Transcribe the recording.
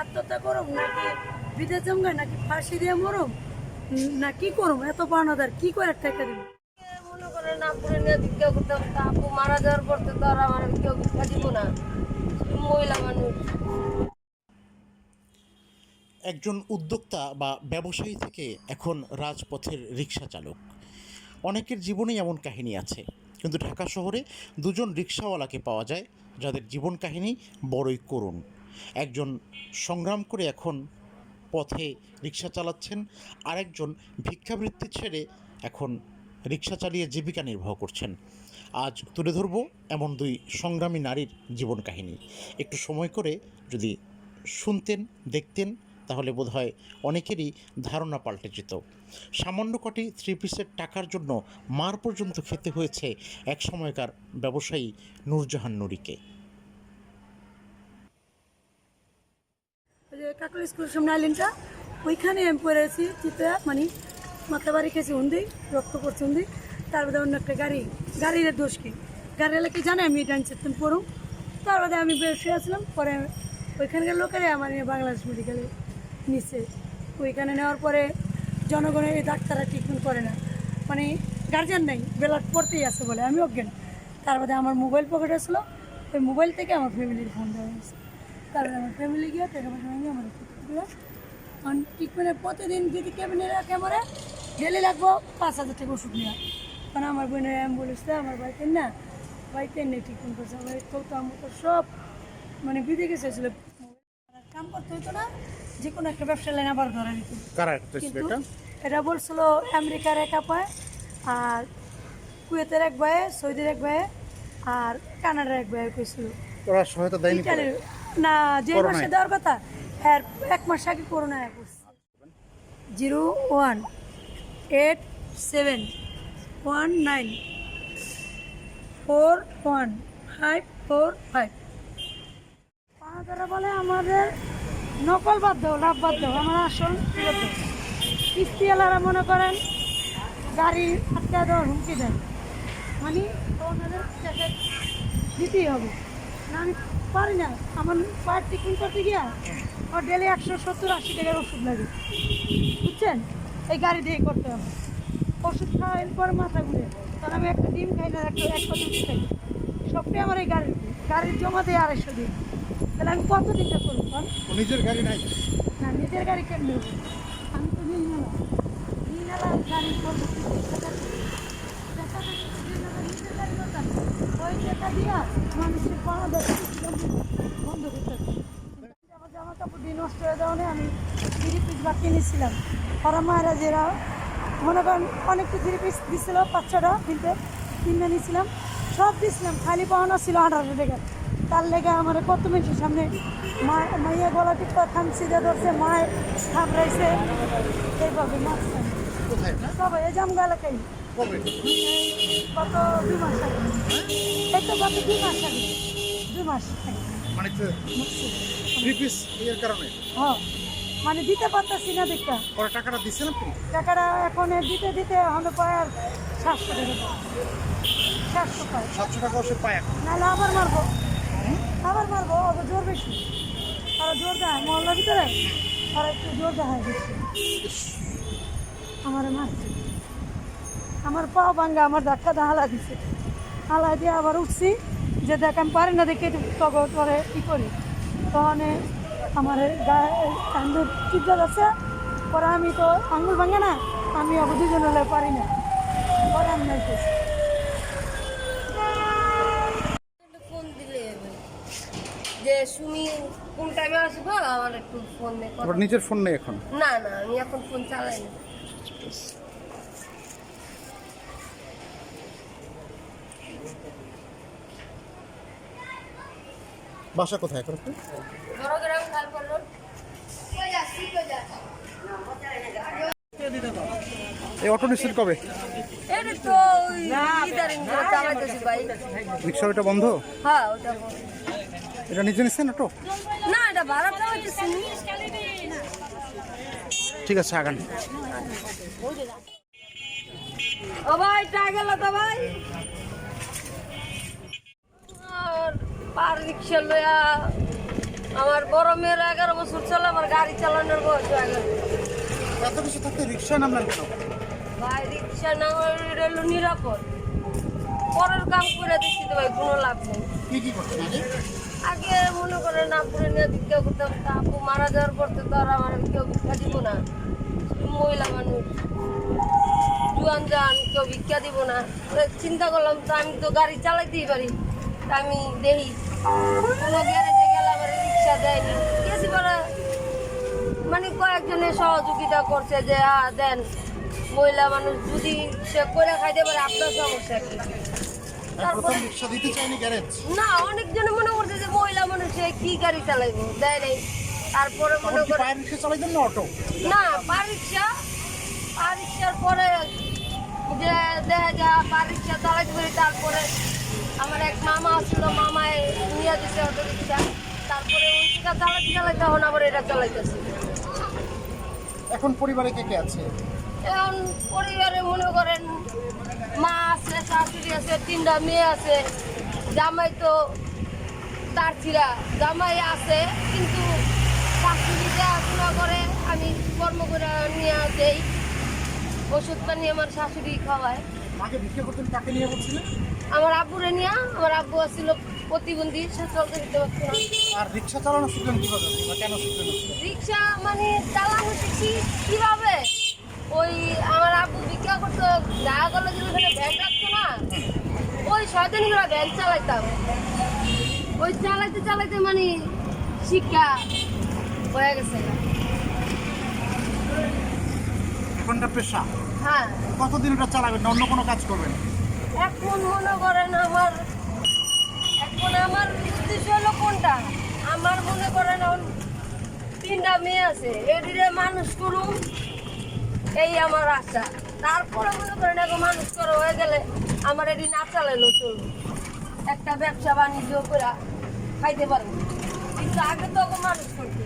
আত্মহত্যা করুম নাকি বিদেশ জমগায় নাকি ফাঁসি দিয়ে মরুম? না কি করুম? এত বানাদার কি করে টাকা দিব মনে করেন আপুরে নিয়ে ভিক্ষা করতাম তা আপু মারা যাওয়ার পর তো আর আমার কেউ ভিক্ষা দিব না। মহিলা মানুষ। একজন উদ্যোক্তা বা ব্যবসায়ী থেকে এখন রাজপথের রিক্সা চালক। অনেকের জীবনেই এমন কাহিনী আছে। কিন্তু ঢাকা শহরে দুজন রিক্সাওয়ালাকে পাওয়া যায় যাদের জীবন কাহিনী বড়ই করুণ। একজন সংগ্রাম করে এখন পথে রিক্সা চালাচ্ছেন, আরেকজন ভিক্ষাবৃত্তি ছেড়ে এখন রিক্সা চালিয়ে জীবিকা নির্বাহ করছেন। আজ তুলে ধরব এমন দুই সংগ্রামী নারীর জীবন কাহিনী। একটু সময় করে যদি শুনতেন, দেখতেন, তাহলে বোধহয় অনেকেরই ধারণা পাল্টে যেত। সামান্য কটি থ্রি পিসের টাকার জন্য মার পর্যন্ত খেতে হয়েছে এক সময়কার ব্যবসায়ী নূরজাহান নুরিকে। কাকুল স্কুল সামনে আইলেনটা, ওইখানে আমি পড়ে আছি, চিত্রা মানে মাথা বাড়ি খেয়েছি হুন্দি রক্ত করছে হুন্দি তারপরে অন্য একটা গাড়ি, গাড়ির দোষ কি? গাড়ি এলাকায় জানে আমি এটা আনছিলাম পড়ুম। তারপরে আমি বের শুয়ে আসলাম, পরে ওইখানকার লোকেরা আমার বাংলাদেশ মেডিকেলে নিচ্ছে ওইখানে নেওয়ার পরে জনগণের এই ডাক্তাররা ট্রিটমেন্ট করে না। মানে গার্জিয়ান নেই, বেলাট পড়তেই আছে বলে, আমি অজ্ঞান। তারপরে আমার মোবাইল পকেটে আসলো ওই মোবাইল থেকে আমার ফ্যামিলির ফোন দেওয়া হয়েছে। তারপরে আমার ফ্যামিলি গিয়ে টাকা পয়সা ভেঙে আমার দিল ট্রিটমেন্টে প্রতিদিন যদি ক্যাবিনে ক্যামেরা ডেলি লাগবো পাঁচ হাজার টাকা ওষুধ নেওয়া কারণ আমার বোনের অ্যাম্বুলেন্সে আমার বাড়িতে না বাড়িতে নেই ট্রিটমেন্ট করছে আমার তো আমার তো সব মানে বিদে গেছে ছিল কাম করতে হতো না যে কোনো একটা ব্যবসা লাইন আবার ধরে দিত কিন্তু এটা? বলছিল আমেরিকার এক আপায় আর কুয়েতের এক ভাইয়ে সৌদির এক ভাইয়ে আর কানাডার এক ভাইয়ে কইছিল। ওরা সহায়তা দেয়নি না যে মাসে দেওয়ার কথা এর এক মাস আগে corona zero one eight seven one nine four one five four five. পাহাড়া বলে আমাদের নকল দাও লাভ দাও আমার আসল কিস্তিওয়ালারা মনে করেন গাড়ি আটকা দেওয়ার হুমকি দেয় মানে ওনাদের দিতেই হবে। না আমি পারি না। আমার পায়ের টিফিন করতে গিয়া? আমার ডেলি একশো সত্তর আশি টাকার ওষুধ লাগে। বুঝছেন? এই গাড়ি দিয়ে করতে হবে। ওষুধ খাওয়ার পরে মাথা ঘুরে। তাহলে আমি একটা ডিম খাই না একটা এক পাতা খাই। সবটাই আমার এই গাড়ির গাড়ির জমা দিয়ে আড়াইশো দিন তাহলে আমি কত দিনটা করব? নিজের গাড়ি নাই? না নিজের গাড়ি হবে? আমি তো নিয়ে নিলাম নিয়ে নিলাম গাড়ি করব। জামা কাপড় দিয়ে নষ্ট হয়ে যাওয়া আমি থ্রি পিস বা কিনেছিলাম ওরা মায়েরা যেরা মনে করেন অনেকটা থ্রি পিস দিছিল পাঁচ ছটা কিনতে কিনে নিয়েছিলাম সব দিয়েছিলাম খালি পাওনা ছিল আঠারো টাকা তার লেগে আমার কত মানুষের সামনে মা মাইয়া গলা টিপা খামছি দিয়ে ধরছে মায় থাপড়াইছে এইভাবে কোথায় সবাই এই জামগা এলাকায় কবে? গত দুই মাস আগে এই তো গত দুই মাস আগে দুই মাস মানে থ্রি পিস এর কারণে? হ্যাঁ মানে দিতে পারতেছি না দেখা পরে? টাকাটা দিচ্ছেন আপনি টাকাটা এখন দিতে দিতে হলো পায় আর সাতশো টাকা। সাতশো পায় সাতশো টাকা ওষুধ পায় এখন। নাহলে আবার মারবো আবার মারবো আবার জোর বেশি আর জোর দেয় মহল্লার ভিতরে আর একটু জোর দেখায় বেশি আমার মারছে। আমার পা ভাঙ্গা আমার ধাক্কা দা হালা দিছে। হালা দিয়ে আবার উঠছি যে দেখ আমি পারি না দেখে তখন পরে কী করি। তখন আমার গায়ে আঙ্গুল চিপজা যাচ্ছে পরে আমি তো আঙ্গুল ভাঙে না আমি আবার দুজন হলে পারি না। পরে আমি নাইতেছি ফোন দিলে যে সুমি কোন টাইমে আসব? আমার একটু ফোন ওর নিজের ফোন নেই এখন? না না আমি এখন ফোন চালাই না। বাসা কোথায় এখন করল এই অটো নিশ্চিত কবে? রিক্সা ওটা বন্ধ? এটা নিজে নিচ্ছেন অটো? না ঠিক আছে, আগান। ও ভাই গেল তো ভাই। পার রিক্সা লইয়া আমার বড় মেয়ের এগারো বছর হলে আমার গাড়ি চালানোর বয়স হয়ে গেল। এত কিছু থাকতে রিক্সায় নামলেন কেন? ভাই রিক্সা না হলে নিরাপদ। পরের কাম করে দিচ্ছি তো ভাই কোনো লাভ নেই। কি কি করছেন আগে মনে করে না পুরে নিয়ে ভিক্ষা করতাম তা আপু মারা যাওয়ার পর তো আর আমার কেউ ভিক্ষা দিব না। মহিলা মানুষ জুয়ান যান কেউ ভিক্ষা দিব না। চিন্তা করলাম তো আমি তো গাড়ি চালাইতেই পারি। আমি দেখি কোনো গ্যারেজে গেলে আমার রিক্সা দেয়নি গেছি পরে মানে কয়েকজনের সহযোগিতা করছে যে হ্যাঁ দেন মহিলা মানুষ যদি সে করে খাইতে পারে আপনার সমস্যা কি? না অনেকজনে মনে করছে যে মহিলা মানুষে কি গাড়ি চালাইবো? দেয় নাই। তারপরে মনে করে অটো? না পা রিক্সা। পা রিক্সার পরে যে দেখা যায় পা রিক্সা চালাইতে পারি তারপরে আমার এক মামা ছিল মামায় নিয়ে দিতে অটো রিক্সা তারপরে ওইটা চালাইতে চালাইতে তখন আবার এটা চালাইতেছে। এখন পরিবারে কে কে আছে? এখন পরিবারে মনে করেন মা আছে শাশুড়ি আছে তিনটা মেয়ে আছে জামাই তো তার ছিলা। জামাই আছে কিন্তু শাশুড়ি দেখাশোনা করে আমি কর্ম করে নিয়ে দেই। ওষুধ পানি আমার শাশুড়ি খাওয়ায়। আগে ভিক্ষা করতেন কাকে নিয়ে বলছিলেন? আমার আব্বুরে নিয়ে আমার আব্বু ছিল প্রতিবন্ধী সে চলতে দিতে পারছে না আর রিক্সা চালানো শিখলেন কীভাবে? বা কেন শিখলেন রিক্সা মানে চালানো শিখছি কীভাবে? ওই আমার আব্বু বিক্রি করতো গেলো যে ওখানে ভ্যান রাখতো না ওই শয়তানি করে ভ্যান চালাইতাম। ওই চালাইতে চালাইতে মানে শিক্ষা হয়ে গেছে। এখনটা পেশা? হ্যাঁ। কতদিন এটা চালাবেন অন্য কোনো কাজ করবেন? এখন মনে করেন আমার। এখন আমার উদ্দেশ্য হলো কোনটা? আমার মনে করেন তিনটা মেয়ে আছে। এদিকে মানুষ করুন, এই আমার আশা। তারপরে মনে করেন এখন মানুষ করে হয়ে গেলে আমার এটি না চালাইলো চলবে একটা ব্যবসা বাণিজ্য করে খাইতে পারব। কিন্তু আগে তো মানুষ করতে।